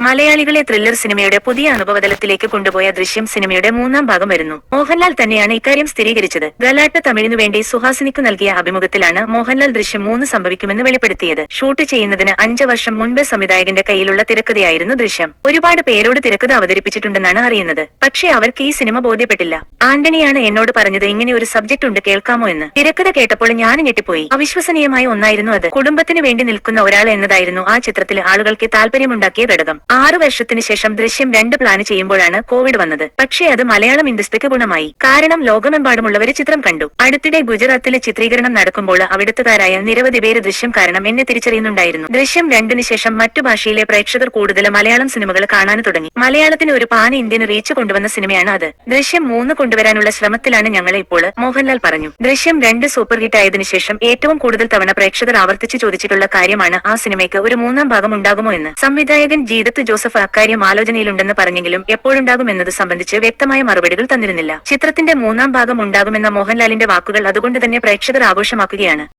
മലയാളികളെ ത്രില്ലർ സിനിമയുടെ പുതിയ അനുഭവതലത്തിലേക്ക് കൊണ്ടുപോയ ദൃശ്യം സിനിമയുടെ മൂന്നാം ഭാഗം വരുന്നു. മോഹൻലാൽ തന്നെയാണ് ഇക്കാര്യം സ്ഥിരീകരിച്ചത്. ഗലാട്ട് തമിഴിനു വേണ്ടി സുഹാസിനിക്ക് നൽകിയ അഭിമുഖത്തിലാണ് മോഹൻലാൽ ദൃശ്യം മൂന്ന് സംഭവിക്കുമെന്ന് വെളിപ്പെടുത്തിയത്. ഷൂട്ട് ചെയ്യുന്നതിന് അഞ്ചു വർഷം മുൻപ് സംവിധായകന്റെ കയ്യിലുള്ള തിരക്കഥയായിരുന്നു ദൃശ്യം. ഒരുപാട് പേരോട് തിരക്കഥ അവതരിപ്പിച്ചിട്ടുണ്ടെന്നാണ് അറിയുന്നത്. പക്ഷേ അവർക്ക് ഈ സിനിമ ബോധ്യപ്പെട്ടില്ല. ആന്റണിയാണ് എന്നോട് പറഞ്ഞത് ഇങ്ങനെ ഒരു സബ്ജക്ട് ഉണ്ട് കേൾക്കാമോ എന്ന്. തിരക്കഥ കേട്ടപ്പോൾ ഞാൻ ഞെട്ടിപ്പോയി. അവിശ്വസനീയമായ ഒന്നായിരുന്നു അത്. കുടുംബത്തിന് വേണ്ടി നിൽക്കുന്ന ഒരാൾ എന്നതായിരുന്നു ആ ചിത്രത്തിൽ ആളുകൾക്ക് താല്പര്യമുണ്ടാക്കിയ ഘടകം. ആറു വർഷത്തിന് ശേഷം ദൃശ്യം രണ്ട് പ്ലാൻ ചെയ്യുമ്പോഴാണ് കോവിഡ് വന്നത്. പക്ഷേ അത് മലയാളം ഇൻഡസ്ട്രിക്ക് ഗുണമായി. കാരണം ലോകമെമ്പാടുമുള്ളവരെ ചിത്രം കണ്ടു. അടുത്തിടെ ഗുജറാത്തിലെ ചിത്രീകരണം നടക്കുമ്പോൾ അവിടുത്തുകാരായ നിരവധി പേര് ദൃശ്യം കാരണം എന്നെ തിരിച്ചറിയുന്നുണ്ടായിരുന്നു. ദൃശ്യം രണ്ടിന് ശേഷം മറ്റു ഭാഷയിലെ പ്രേക്ഷകർ കൂടുതൽ മലയാളം സിനിമകൾ കാണാൻ തുടങ്ങി. മലയാളത്തിന് ഒരു പാൻ ഇന്ത്യൻ റീച്ച് കൊണ്ടുവന്ന സിനിമയാണ് അത്. ദൃശ്യം മൂന്ന് കൊണ്ടുവരാനുള്ള ശ്രമത്തിലാണ് ഞങ്ങൾ ഇപ്പോൾ മോഹൻലാൽ പറഞ്ഞു. ദൃശ്യം രണ്ട് സൂപ്പർ ഹിറ്റ് ആയതിനു ശേഷം ഏറ്റവും കൂടുതൽ തവണ പ്രേക്ഷകർ ആവർത്തിച്ചു ചോദിച്ചിട്ടുള്ള കാര്യമാണ് ആ സിനിമയ്ക്ക് ഒരു മൂന്നാം ഭാഗം ഉണ്ടാകുമോ എന്ന്. സംവിധായകൻ ജീതത്ത് ജോസഫ് അക്കാര്യം ആലോചനയിലുണ്ടെന്ന് പറഞ്ഞെങ്കിലും എപ്പോഴുണ്ടാകും എന്നത് സംബന്ധിച്ച് വ്യക്തമായ മറുപടികൾ തന്നിരുന്നില്ല. ചിത്രത്തിന്റെ മൂന്നാം ഭാഗം ഉണ്ടാകുമെന്ന മോഹൻലാലിന്റെ വാക്കുകൾ അതുകൊണ്ട് തന്നെ പ്രേക്ഷകർ ആഘോഷമാക്കുകയാണ്.